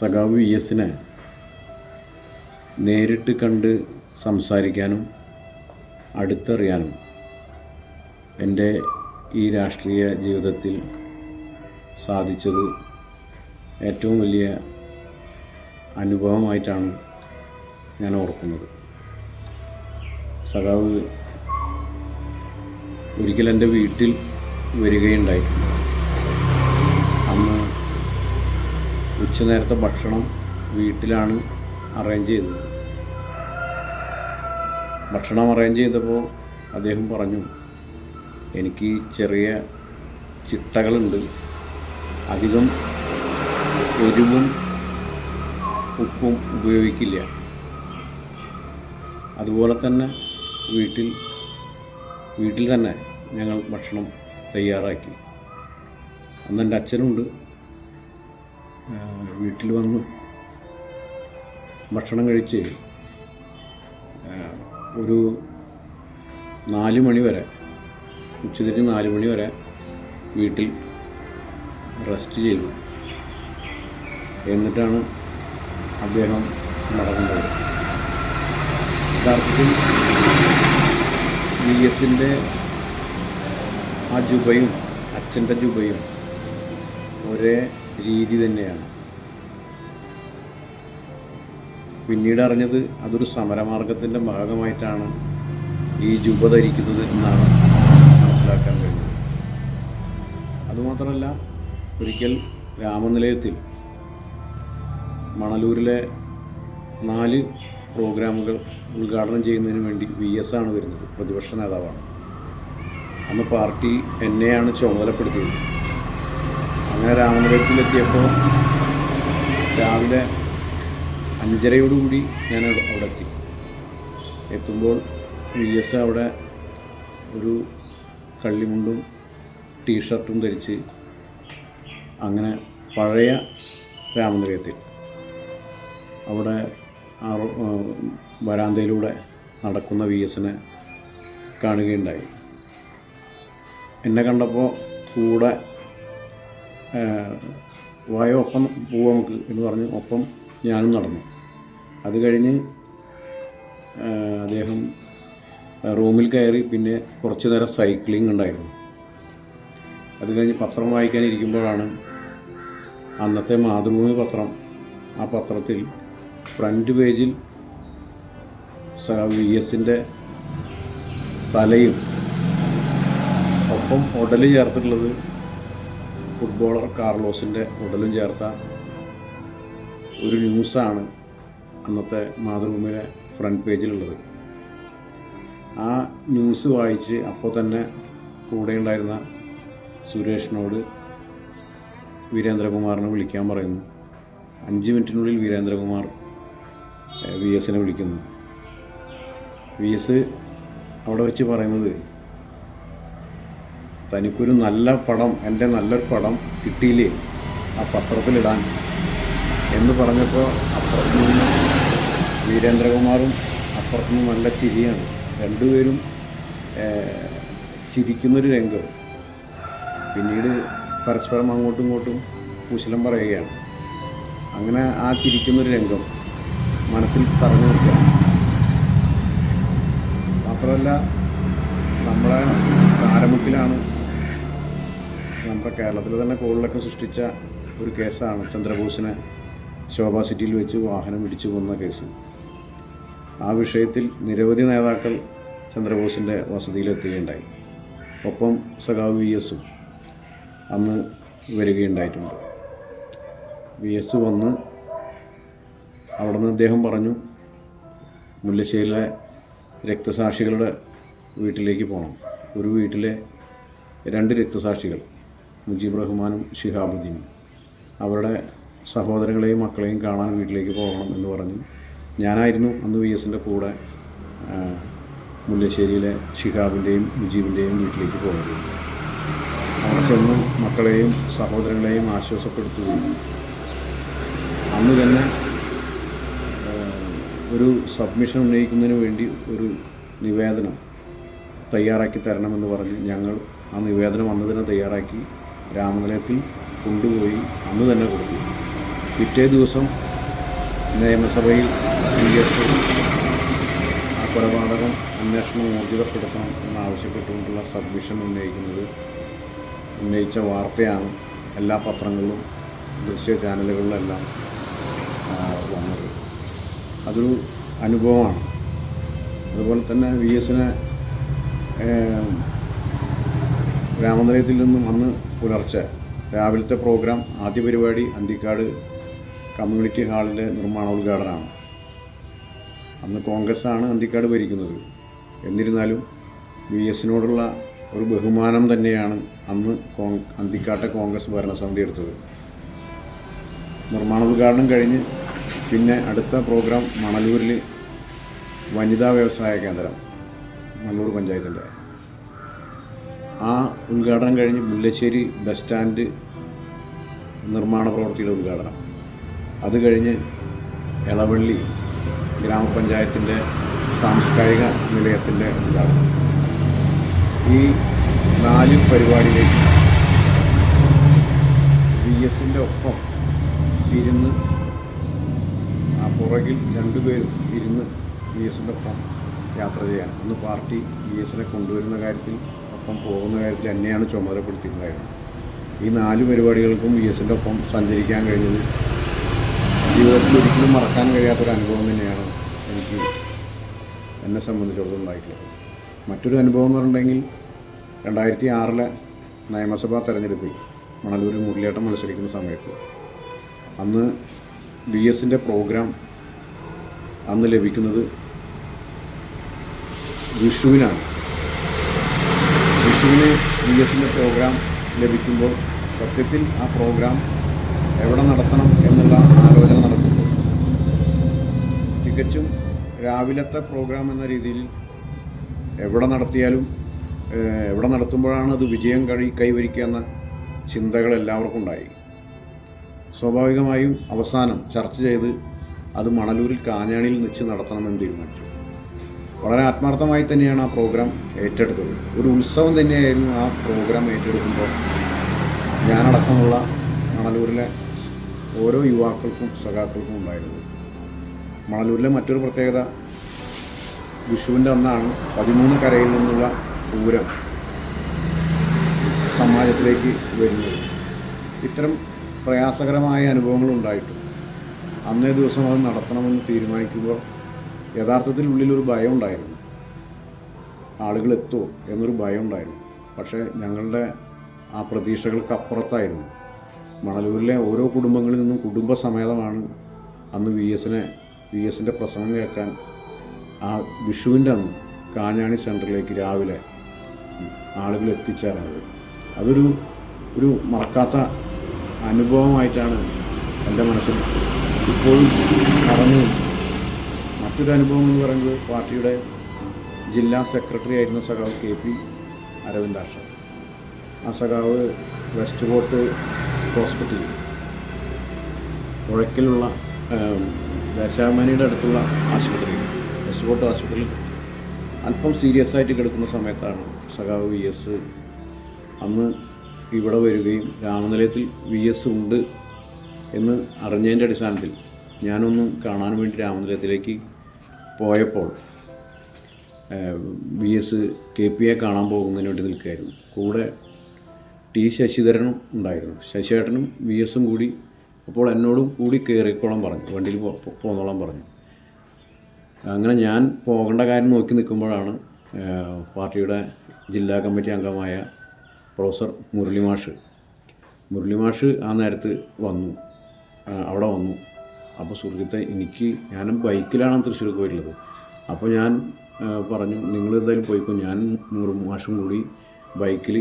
സഖാവ് വി എസിനെ നേരിട്ട് കണ്ട് സംസാരിക്കാനും അടുത്തറിയാനും എന്റെ ഈ രാഷ്ട്രീയ ജീവിതത്തിൽ സാധിച്ചത് ഏറ്റവും വലിയ അനുഭവമായിട്ടാണ് ഞാൻ ഓർക്കുന്നത്. സഖാവ് ഒരിക്കൽ എന്റെ വീട്ടിൽ വരികയുണ്ടായിട്ടുണ്ട് അന്ന് ഉച്ചനേരത്തെ ഭക്ഷണം വീട്ടിലാണ് അറേഞ്ച് ചെയ്തത്. ഭക്ഷണം അറേഞ്ച് ചെയ്തപ്പോൾ അദ്ദേഹം പറഞ്ഞു എനിക്ക് ചെറിയ ചിട്ടകളുണ്ട്. അധികം എരിവും ഉപ്പും ഉപയോഗിക്കില്ല. അതുപോലെ തന്നെ വീട്ടിൽ വീട്ടിൽ തന്നെ ഞങ്ങൾ ഭക്ഷണം തയ്യാറാക്കി. അന്ന് എന്റെ അച്ഛനുണ്ട്. വീട്ടിൽ വന്ന് ഭക്ഷണം കഴിച്ച് ഒരു നാല് മണി വരെ ഉച്ചതിരിഞ്ഞ് നാല് മണി വരെ വീട്ടിൽ റെസ്റ്റ് ചെയ്തു. എന്നിട്ടാണ് അദ്ദേഹം നടന്നത്. യഥാർത്ഥത്തിൽ വി എസിന്റെ ആ ജുബയും അച്ഛന്റെ ജുബയും ഒരേ രീതി തന്നെയാണ്. പിന്നീട് അറിഞ്ഞത് അതൊരു സമരമാർഗത്തിന്റെ ഭാഗമായിട്ടാണ് ഈ ജുബ ധരിക്കുന്നത് എന്നാണ് മനസ്സിലാക്കാൻ കഴിഞ്ഞത്. അതുമാത്രമല്ല ഒരിക്കൽ രാമനിലയത്തിൽ മണലൂരിലെ നാല് പ്രോഗ്രാമുകൾ ഉദ്ഘാടനം ചെയ്യുന്നതിന് വേണ്ടി വി എസ് ആണ് വരുന്നത് പ്രതിപക്ഷ നേതാവാണ്. അന്ന് പാർട്ടി എന്നെയാണ് ചുമതലപ്പെടുത്തിയത്. അങ്ങനെ രാമനിലയത്തിലെത്തിയപ്പോൾ രാവിലെ അഞ്ചരയോടുകൂടി ഞാൻ അവിടെ എത്തി എത്തുമ്പോൾ വി എസ് അവിടെ ഒരു കള്ളിമുണ്ടും ടീഷർട്ടും ധരിച്ച് അങ്ങനെ പഴയ രാമനിലയത്തിൽ അവിടെ ആ വരാന്തയിലൂടെ നടക്കുന്ന വി എസിനെ കാണുകയുണ്ടായി. എന്നെ കണ്ടപ്പോൾ കൂടെ വായോ ഒപ്പം പോവാം നമുക്ക് എന്ന് പറഞ്ഞ് ഒപ്പം ഞാനും നടന്നു. അത് കഴിഞ്ഞ് അദ്ദേഹം റൂമിൽ കയറി പിന്നെ കുറച്ച് നേരം സൈക്ലിംഗ് ഉണ്ടായിരുന്നു. അത് കഴിഞ്ഞ് പത്രം വായിക്കാനിരിക്കുമ്പോഴാണ് അന്നത്തെ മാതൃഭൂമി പത്രം. ആ പത്രത്തിൽ ഫ്രണ്ട് പേജിൽ വി എസിന്റെ തലയും ഒപ്പം ഉടൽ ചേർത്തിട്ടുള്ളത് ഫുട്ബോളർ കാർലോസിന്റെ ഉടലും ചേർത്ത ഒരു ന്യൂസാണ് അന്നത്തെ മാതൃഭൂമിയിലെ ഫ്രണ്ട് പേജിലുള്ളത് ആ ന്യൂസ് വായിച്ച് അപ്പോൾ തന്നെ കൂടെ ഉണ്ടായിരുന്ന സുരേഷിനോട് വീരേന്ദ്രകുമാറിനെ വിളിക്കാൻ പറയുന്നു. അഞ്ച് മിനിറ്റിനുള്ളിൽ വീരേന്ദ്രകുമാർ വി എസിനെ വിളിക്കുന്നു. വി എസ് അവിടെ വെച്ച് പറയുന്നത് തനിക്കൊരു നല്ല പടം എന്റെ നല്ലൊരു പടം കിട്ടിയില്ലേ? ആ പത്രത്തിലിടാൻ. എന്ന് പറഞ്ഞപ്പോൾ അപ്പുറത്തു നിന്ന് വീരേന്ദ്രകുമാറും അപ്പുറത്തു നിന്ന് നല്ല ചിരിയാണ്. രണ്ടുപേരും ചിരിക്കുന്നൊരു രംഗം. പിന്നീട് പരസ്പരം അങ്ങോട്ടും ഇങ്ങോട്ടും കുശലം പറയുകയാണ്. അങ്ങനെ ആ ചിരിക്കുന്നൊരു രംഗം മനസ്സിൽ പറഞ്ഞു നിൽക്കുക മാത്രമല്ല നമ്മളെ താരമുക്കിലാണ് നമ്മുടെ കേരളത്തിൽ തന്നെ കോളിലൊക്കെ സൃഷ്ടിച്ച ഒരു കേസാണ് ചന്ദ്രബോസിനെ ശോഭാ സിറ്റിയിൽ വെച്ച് വാഹനം ഇടിച്ചു കൊന്ന കേസ്. ആ വിഷയത്തിൽ നിരവധി നേതാക്കൾ ചന്ദ്രബോസിന്റെ വസതിയിലെത്തുകയുണ്ടായി. ഒപ്പം സഖാവ് വി എസും അന്ന് വരികയുണ്ടായിട്ടുണ്ട്. വി എസ് വന്ന് അവിടെ നിന്ന് അദ്ദേഹം പറഞ്ഞു മുല്ലശ്ശേരിയിലെ രക്തസാക്ഷികളുടെ വീട്ടിലേക്ക് പോകണം ഒരു വീട്ടിലെ രണ്ട് രക്തസാക്ഷികൾ മുജീബ് റഹ്മാനും ഷിഹാബുദ്ദീനും അവരുടെ സഹോദരങ്ങളെയും മക്കളെയും കാണാൻ വീട്ടിലേക്ക് പോകണം എന്ന് പറഞ്ഞു. ഞാനായിരുന്നു അന്ന് വി എസിന്റെ കൂടെ മുല്ലശ്ശേരിയിലെ ഷിഹാബിന്റെയും മുജീബിന്റെയും വീട്ടിലേക്ക് പോയത്. അവിടെ ചെന്ന് മക്കളെയും സഹോദരങ്ങളെയും ആശ്വാസപ്പെടുത്തുകയും അന്ന് തന്നെ ഒരു സബ്മിഷൻ ഉന്നയിക്കുന്നതിന് വേണ്ടി ഒരു നിവേദനം തയ്യാറാക്കി തരണമെന്ന് പറഞ്ഞ് ഞങ്ങൾ ആ നിവേദനം അന്ന് തന്നെ തയ്യാറാക്കി രാമനിലയത്തിൽ കൊണ്ടുപോയി അന്ന് തന്നെ കൊടുത്തു. പിറ്റേ ദിവസം നിയമസഭയിൽ ആ കൊലപാതകം അന്വേഷണം ഊർജിതപ്പെടുത്തണം എന്നാവശ്യപ്പെട്ടുകൊണ്ടുള്ള സബ്മിഷൻ ഉന്നയിക്കുന്നത് ഉന്നയിച്ച വാർത്തയാണ് എല്ലാ പത്രങ്ങളിലും ദൃശ്യ ചാനലുകളിലെല്ലാം വന്നത്. അതൊരു അനുഭവമാണ്. അതുപോലെ തന്നെ വി എസിനെ രാമനിലയത്തിൽ നിന്നും അന്ന് പുലർച്ചെ. രാവിലത്തെ പ്രോഗ്രാം ആദ്യ പരിപാടി അന്തിക്കാട് കമ്മ്യൂണിറ്റി ഹാളിന്റെ നിർമ്മാണോദ്ഘാടനമാണ് അന്ന് കോൺഗ്രസ് ആണ് അന്തിക്കാട് ഭരിക്കുന്നത്. എന്നിരുന്നാലും വി എസിനോടുള്ള ഒരു ബഹുമാനം തന്നെയാണ് അന്ന് കോ അന്തിക്കാട്ടെ കോൺഗ്രസ് ഭരണസമിതി എടുത്തത്. നിർമ്മാണോദ്ഘാടനം കഴിഞ്ഞ് പിന്നെ അടുത്ത പ്രോഗ്രാം മണലൂരിൽ വനിതാ വ്യവസായ കേന്ദ്രം മണ്ണൂർ പഞ്ചായത്തിന്റെ. ആ ഉദ്ഘാടനം കഴിഞ്ഞ് മുല്ലശ്ശേരി ബസ് സ്റ്റാൻഡ് നിർമ്മാണ പ്രവൃത്തിയുടെ ഉദ്ഘാടനം. അത് കഴിഞ്ഞ് എളവള്ളി ഗ്രാമപഞ്ചായത്തിന്റെ സാംസ്കാരിക നിലയത്തിന്റെ ഉദ്ഘാടനം. ഈ നാല് പരിപാടിയിലേക്ക് വി എസിന്റെ ഒപ്പം ഇരുന്ന് ആ പുറകിൽ രണ്ടുപേരും ഇരുന്ന് വി എസിന്റെ ഒപ്പം യാത്ര ചെയ്യാൻ ഒന്ന് പാർട്ടി വി എസിനെ കൊണ്ടുവരുന്ന കാര്യത്തിൽ ഒപ്പം പോകുന്ന കാര്യത്തിൽ എന്നെയാണ് ചുമതലപ്പെടുത്തിയിട്ടുണ്ടായിരുന്നത്. ഈ നാല് പരിപാടികൾക്കും വി എസിന്റെ ഒപ്പം സഞ്ചരിക്കാൻ കഴിഞ്ഞത് ജീവിതത്തിൽ ഒരിക്കലും മറക്കാൻ കഴിയാത്തൊരു അനുഭവം തന്നെയാണ് എനിക്ക് എന്നെ സംബന്ധിച്ചിടത്തോളം ഉണ്ടായിട്ടുള്ളത്. മറ്റൊരു അനുഭവം എന്ന് പറഞ്ഞിട്ടുണ്ടെങ്കിൽ രണ്ടായിരത്തി ആറിലെ നിയമസഭാ തെരഞ്ഞെടുപ്പിൽ മണലൂരിൽ മുരളിയേട്ടം മത്സരിക്കുന്ന സമയത്ത് അന്ന് ബി എസിന്റെ പ്രോഗ്രാം അന്ന് ലഭിക്കുന്നത് വിഷുവിനാണ്. വിഷുവിന് ബി എസിന്റെ പ്രോഗ്രാം ലഭിക്കുമ്പോൾ സത്യത്തിൽ ആ പ്രോഗ്രാം എവിടെ നടത്തണം എന്നുള്ള ആലോചന നടക്കുമ്പോൾ തികച്ചും രാവിലത്തെ പ്രോഗ്രാം എന്ന രീതിയിൽ എവിടെ നടത്തിയാലും എവിടെ നടത്തുമ്പോഴാണ് അത് വിജയം കഴി കൈവരിക്കുക എന്ന ചിന്തകൾ എല്ലാവർക്കും ഉണ്ടായി. സ്വാഭാവികമായും അവസാനം ചർച്ച ചെയ്ത് അത് മണലൂരിൽ കാഞ്ഞാണിയിൽ വെച്ച് നടത്തണമെന്ന് തീരുമാനിച്ചു. വളരെ ആത്മാർത്ഥമായി തന്നെയാണ് ആ പ്രോഗ്രാം ഏറ്റെടുത്തത്. ഒരു ഉത്സവം തന്നെയായിരുന്നു ആ പ്രോഗ്രാം ഏറ്റെടുക്കുമ്പോൾ ഞാനടക്കമുള്ള മണലൂരിലെ ഓരോ യുവാക്കൾക്കും സഖാക്കൾക്കും ഉണ്ടായിരുന്നത്. മണലൂരിലെ മറ്റൊരു പ്രത്യേകത വിഷുവിന്റെ അന്നാണ് പതിമൂന്ന് കരയിൽ നിന്നുള്ള പൂരം സമാജത്തിലേക്ക് വരുന്നത്. ഇത്തരം പ്രയാസകരമായ അനുഭവങ്ങൾ ഉണ്ടായിട്ടും. അന്നേ ദിവസം അത് നടത്തണമെന്ന് തീരുമാനിക്കുമ്പോൾ യഥാർത്ഥത്തിൽ ഉള്ളിലൊരു ഭയം ഉണ്ടായിരുന്നു. ആളുകൾ എത്തുമോ എന്നൊരു ഭയം ഉണ്ടായിരുന്നു. പക്ഷേ ഞങ്ങളുടെ ആ പ്രതീക്ഷകൾക്ക് അപ്പുറത്തായിരുന്നു. മണലൂരിലെ ഓരോ കുടുംബങ്ങളിൽ നിന്നും കുടുംബസമേതമാണ് അന്ന് വി എസിനെ വി എസിന്റെ പ്രസംഗം കേൾക്കാൻ ആ വിഷുവിന്റെ അന്ന് കാഞ്ഞാണി സെന്ററിലേക്ക് രാവിലെ ആളുകൾ എത്തിച്ചേർന്നത്. അതൊരു ഒരു മറക്കാത്ത അനുഭവമായിട്ടാണ് എന്റെ മനസ്സിൽ ഇപ്പോഴും കടന്നു മറ്റൊരു അനുഭവം എന്ന് പറയുന്നത് പാർട്ടിയുടെ ജില്ലാ സെക്രട്ടറി ആയിരുന്ന സഖാവ് കെ പി അരവിന്ദാക്ഷ ആ സഖാവ് വെസ്റ്റ് കോട്ട് ഹോസ്പിറ്റലിൽ പുഴയ്ക്കലുള്ള ദശാമനിയുടെ അടുത്തുള്ള ആശുപത്രി വെസ്റ്റ് കോട്ട് ആശുപത്രിയിൽ അല്പം സീരിയസ് ആയിട്ട് കിടക്കുന്ന സമയത്താണ് സഖാവ് വി എസ് അന്ന് ഇവിടെ വരികയും രാമനിലയത്തിൽ വി എസ് ഉണ്ട് എന്ന് അറിഞ്ഞതിന്റെ അടിസ്ഥാനത്തിൽ ഞാനൊന്ന് കാണാൻ വേണ്ടി രാമനിലയത്തിലേക്ക് പോയപ്പോൾ V S K P A കാണാൻ പോകുന്നതിന് വേണ്ടി നിൽക്കുകയായിരുന്നു. കൂടെ ടി ശശിധരനും ഉണ്ടായിരുന്നു. ശശിധരനും വി എസും കൂടി അപ്പോൾ എന്നോടും കൂടി കയറിക്കോളാൻ പറഞ്ഞു. വണ്ടിയിൽ പോ- പോ- പറഞ്ഞു. അങ്ങനെ ഞാൻ പോകേണ്ട കാര്യം നോക്കി നിൽക്കുമ്പോഴാണ് പാർട്ടിയുടെ ജില്ലാ കമ്മിറ്റി അംഗമായ പ്രൊഫസർ മുരളി മാഷ് മുരളി മാഷ് ആ നേരത്ത് വന്നു. അവിടെ വന്നു. അപ്പോൾ സുഹൃത്തെ എനിക്ക് ഞാനും ബൈക്കിലാണ് തൃശ്ശൂർക്ക് പോയിട്ടുള്ളത് അപ്പോൾ ഞാൻ പറഞ്ഞു നിങ്ങൾ എന്തായാലും പോയിക്കോ. ഞാൻ മുരളി മാഷും കൂടി ബൈക്കിൽ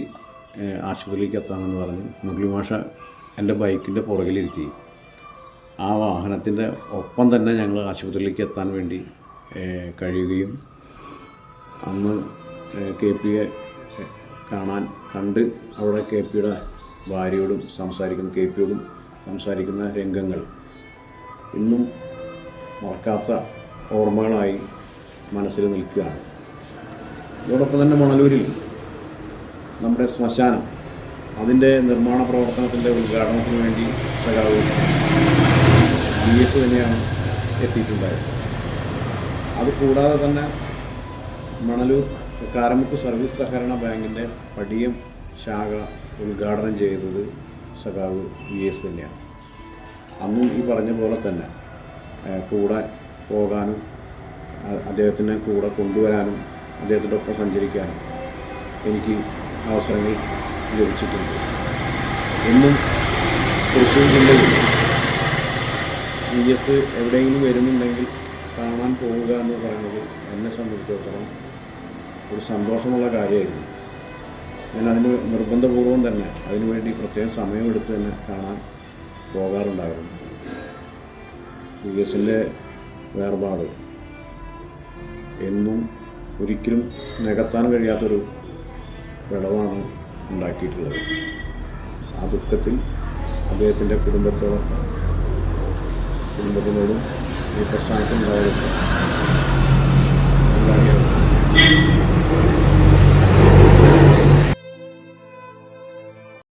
ആശുപത്രിയിലേക്ക് എത്താമെന്ന് പറഞ്ഞു. മുരളി മാഷ എന്റെ ബൈക്കിന്റെ പുറകിലിരുത്തി ആ വാഹനത്തിന്റെ ഒപ്പം തന്നെ ഞങ്ങൾ ആശുപത്രിയിലേക്ക് എത്താൻ വേണ്ടി കഴിയുകയും അന്ന് കെ പിയെ കാണാൻ കണ്ട് അവിടെ കെ പിയുടെ ഭാര്യയോടും സംസാരിക്കുന്ന കെ പിയോടും സംസാരിക്കുന്ന രംഗങ്ങൾ ഇന്നും മറക്കാത്ത ഓർമ്മകളായി മനസ്സിൽ നിൽക്കുകയാണ്. ഇതോടൊപ്പം തന്നെ മണലൂരിൽ നമ്മുടെ ശ്മശാനം അതിന്റെ നിർമ്മാണ പ്രവർത്തനത്തിന്റെ ഉദ്ഘാടനത്തിന് വേണ്ടി സഖാവ് എസ് തന്നെയാണ് എത്തിയിട്ടുണ്ടായത്. അതുകൂടാതെ തന്നെ മണലൂർ കാരമുക്ക് സർവീസ് സഹകരണ ബാങ്കിന്റെ പടിയം ശാഖ ഉദ്ഘാടനം ചെയ്തത് സഖാവ് വി എസ് തന്നെയാണ്. അന്നും ഈ പറഞ്ഞ പോലെ തന്നെ കൂടെ പോകാനും അദ്ദേഹത്തിനെ കൂടെ കൊണ്ടുവരാനും അദ്ദേഹത്തിന്റെ ഒപ്പം സഞ്ചരിക്കാനും എനിക്ക് അവസരങ്ങൾ ലഭിച്ചിട്ടുണ്ട്. ഇന്നും തൃശ്ശൂർ ജില്ലയിൽ വി എസ് എവിടെയെങ്കിലും വരുന്നുണ്ടെങ്കിൽ കാണാൻ പോവുക എന്ന് പറയുന്നത് എന്നെ സംബന്ധിച്ചിടത്തോളം ഒരു സന്തോഷമുള്ള കാര്യമായിരുന്നു. ഞാൻ അതിന് നിർബന്ധപൂർവം തന്നെ അതിനുവേണ്ടി പ്രത്യേകം സമയമെടുത്ത് തന്നെ കാണാൻ പോകാറുണ്ടായിരുന്നു. യു എസിന്റെ വേർപാട് എന്നും ഒരിക്കലും നികത്താൻ കഴിയാത്തൊരു വിളവാണ് ഉണ്ടാക്കിയിട്ടുള്ളത്. ആ ദുഃഖത്തിൽ അദ്ദേഹത്തിന്റെ കുടുംബത്തോടൊപ്പം കുടുംബത്തിനോടും ഈ പ്രസ്ഥാനത്തുണ്ടായ